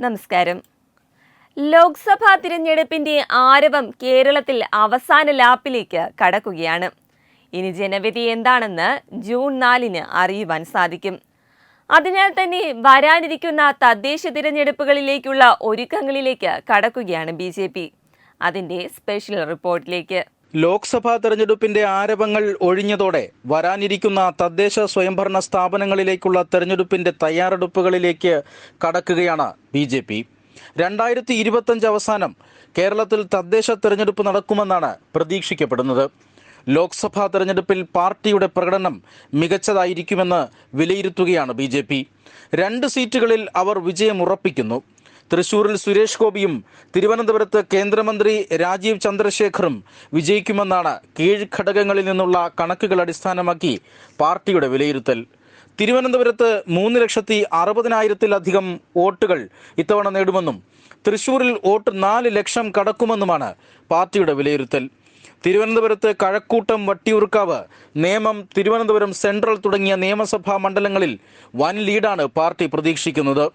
നമസ്കാരം. ലോക്സഭാ തിരഞ്ഞെടുപ്പിന്റെ ആരവം കേരളത്തിൽ അവസാന ലാപ്പിലേക്ക് കടക്കുകയാണ്. ഇനി ജനവിധി എന്താണെന്ന് ജൂൺ നാലിന് അറിയുവാൻ സാധിക്കും. അതിനാൽ തന്നെ വരാനിരിക്കുന്ന തദ്ദേശ തിരഞ്ഞെടുപ്പുകളിലേക്കുള്ള ഒരുക്കങ്ങളിലേക്ക് കടക്കുകയാണ് ബി ജെ പി. അതിന്റെ സ്പെഷ്യൽ റിപ്പോർട്ടിലേക്ക്. ലോക്സഭാ തെരഞ്ഞെടുപ്പിന്റെ ആരവങ്ങൾ ഒഴിഞ്ഞതോടെ വരാനിരിക്കുന്ന തദ്ദേശ സ്വയംഭരണ സ്ഥാപനങ്ങളിലേക്കുള്ള തെരഞ്ഞെടുപ്പിന്റെ തയ്യാറെടുപ്പുകളിലേക്ക് കടക്കുകയാണ് ബി ജെ പി. രണ്ടായിരത്തി ഇരുപത്തഞ്ച് അവസാനം കേരളത്തിൽ തദ്ദേശ തെരഞ്ഞെടുപ്പ് നടക്കുമെന്നാണ് പ്രതീക്ഷിക്കപ്പെടുന്നത്. ലോക്സഭാ തെരഞ്ഞെടുപ്പിൽ പാർട്ടിയുടെ പ്രകടനം മികച്ചതായിരിക്കുമെന്ന് വിലയിരുത്തുകയാണ് ബി രണ്ട് സീറ്റുകളിൽ അവർ വിജയം ഉറപ്പിക്കുന്നു തൃശൂരിൽ സുരേഷ് ഗോപിയും തിരുവനന്തപുരത്ത് കേന്ദ്രമന്ത്രി രാജീവ് ചന്ദ്രശേഖറും വിജയിക്കുമെന്നാണ് കീഴ്ഘടകങ്ങളിൽ നിന്നുള്ള കണക്കുകൾ അടിസ്ഥാനമാക്കി പാർട്ടിയുടെ വിലയിരുത്തൽ. തിരുവനന്തപുരത്ത് മൂന്ന് ലക്ഷത്തി അറുപതിനായിരത്തിലധികം വോട്ടുകൾ ഇത്തവണ നേടുമെന്നും തൃശൂരിൽ വോട്ട് നാല് ലക്ഷം കടക്കുമെന്നുമാണ് പാർട്ടിയുടെ വിലയിരുത്തൽ. തിരുവനന്തപുരത്ത് കഴക്കൂട്ടം വട്ടിയൂർക്കാവ് നേമം തിരുവനന്തപുരം സെൻട്രൽ തുടങ്ങിയ നിയമസഭാ മണ്ഡലങ്ങളിൽ വൻ ലീഡാണ് പാർട്ടി പ്രതീക്ഷിക്കുന്നത്.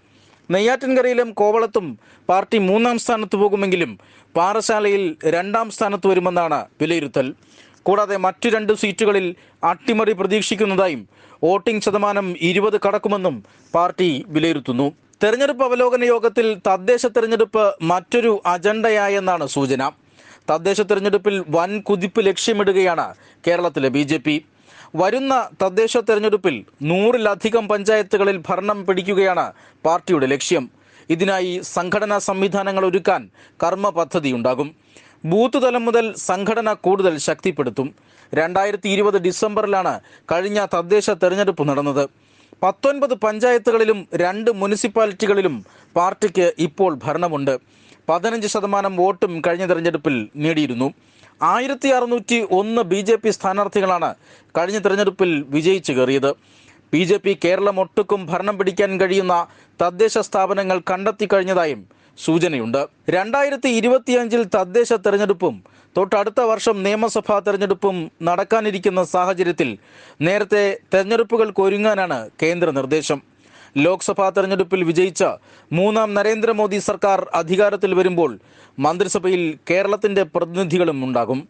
നെയ്യാറ്റിൻകരയിലും കോവളത്തും പാർട്ടി മൂന്നാം സ്ഥാനത്ത് പോകുമെങ്കിലും പാറശാലയിൽ രണ്ടാം സ്ഥാനത്ത് വരുമെന്നാണ് വിലയിരുത്തൽ. കൂടാതെ മറ്റു രണ്ട് സീറ്റുകളിൽ അട്ടിമറി പ്രതീക്ഷിക്കുന്നതായും വോട്ടിംഗ് ശതമാനം ഇരുപത് കടക്കുമെന്നും പാർട്ടി വിലയിരുത്തുന്നു. തെരഞ്ഞെടുപ്പ് അവലോകന യോഗത്തിൽ തദ്ദേശ തെരഞ്ഞെടുപ്പ് മറ്റൊരു അജണ്ടയായെന്നാണ് സൂചന. തദ്ദേശ തെരഞ്ഞെടുപ്പിൽ വൻ കുതിപ്പ് ലക്ഷ്യമിടുകയാണ് കേരളത്തിലെ ബി വരുന്ന തദ്ദേശ തെരഞ്ഞെടുപ്പിൽ നൂറിലധികം പഞ്ചായത്തുകളിൽ ഭരണം പിടിക്കുകയാണ് പാർട്ടിയുടെ ലക്ഷ്യം. ഇതിനായി സംഘടനാ സംവിധാനങ്ങൾ ഒരുക്കാൻ കർമ്മ പദ്ധതിയുണ്ടാകും ബൂത്ത് തലം മുതൽ സംഘടന കൂടുതൽ ശക്തിപ്പെടുത്തും. രണ്ടായിരത്തി ഇരുപത് ഡിസംബറിലാണ് കഴിഞ്ഞ തദ്ദേശ തെരഞ്ഞെടുപ്പ് നടന്നത്. പത്തൊൻപത് പഞ്ചായത്തുകളിലും രണ്ട് മുനിസിപ്പാലിറ്റികളിലും പാർട്ടിക്ക് ഇപ്പോൾ ഭരണമുണ്ട്. പതിനഞ്ച് ശതമാനം വോട്ടും കഴിഞ്ഞ തെരഞ്ഞെടുപ്പിൽ നേടിയിരുന്നു. ആയിരത്തി അറുന്നൂറ്റി ഒന്ന് ബി ജെ പി സ്ഥാനാർത്ഥികളാണ് കഴിഞ്ഞ തെരഞ്ഞെടുപ്പിൽ വിജയിച്ചു കയറിയത്. ബി ജെ പി കേരളം ഒട്ടുക്കും ഭരണം പിടിക്കാൻ കഴിയുന്ന തദ്ദേശ സ്ഥാപനങ്ങൾ കണ്ടെത്തി കഴിഞ്ഞതായും സൂചനയുണ്ട്. രണ്ടായിരത്തി ഇരുപത്തിയഞ്ചിൽ തദ്ദേശ തെരഞ്ഞെടുപ്പും തൊട്ടടുത്ത വർഷം നിയമസഭാ തെരഞ്ഞെടുപ്പും നടക്കാനിരിക്കുന്ന സാഹചര്യത്തിൽ നേരത്തെ തെരഞ്ഞെടുപ്പുകൾക്ക് ഒരുങ്ങാനാണ് കേന്ദ്ര നിർദ്ദേശം. ലോക്സഭാ തെരഞ്ഞെടുപ്പിൽ വിജയിച്ച മൂന്നാം നരേന്ദ്രമോദി സർക്കാർ അധികാരത്തിൽ വരുമ്പോൾ മന്ത്രിസഭയിൽ കേരളത്തിന്റെ പ്രതിനിധികളും ഉണ്ടാകും.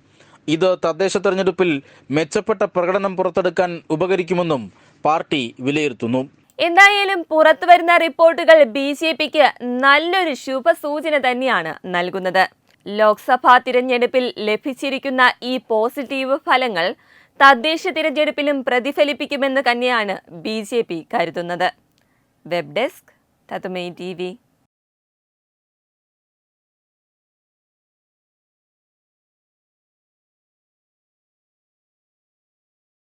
ഇത് തദ്ദേശ തെരഞ്ഞെടുപ്പിൽ മെച്ചപ്പെട്ട പ്രകടനം പുറത്തെടുക്കാൻ ഉപകരിക്കുമെന്നും പാർട്ടി വിലയിരുത്തുന്നു. എന്തായാലും പുറത്തു വരുന്ന റിപ്പോർട്ടുകൾ ബി ജെ പിക്ക് നല്ലൊരു ശുഭസൂചന തന്നെയാണ് നൽകുന്നത്. ലോക്സഭാ തിരഞ്ഞെടുപ്പിൽ ലഭിച്ചിരിക്കുന്ന ഈ പോസിറ്റീവ് ഫലങ്ങൾ തദ്ദേശ തിരഞ്ഞെടുപ്പിലും പ്രതിഫലിപ്പിക്കുമെന്ന് തന്നെയാണ് ബി കരുതുന്നത്. വെബ് ഡെസ്ക് തത്തുമൈ ടി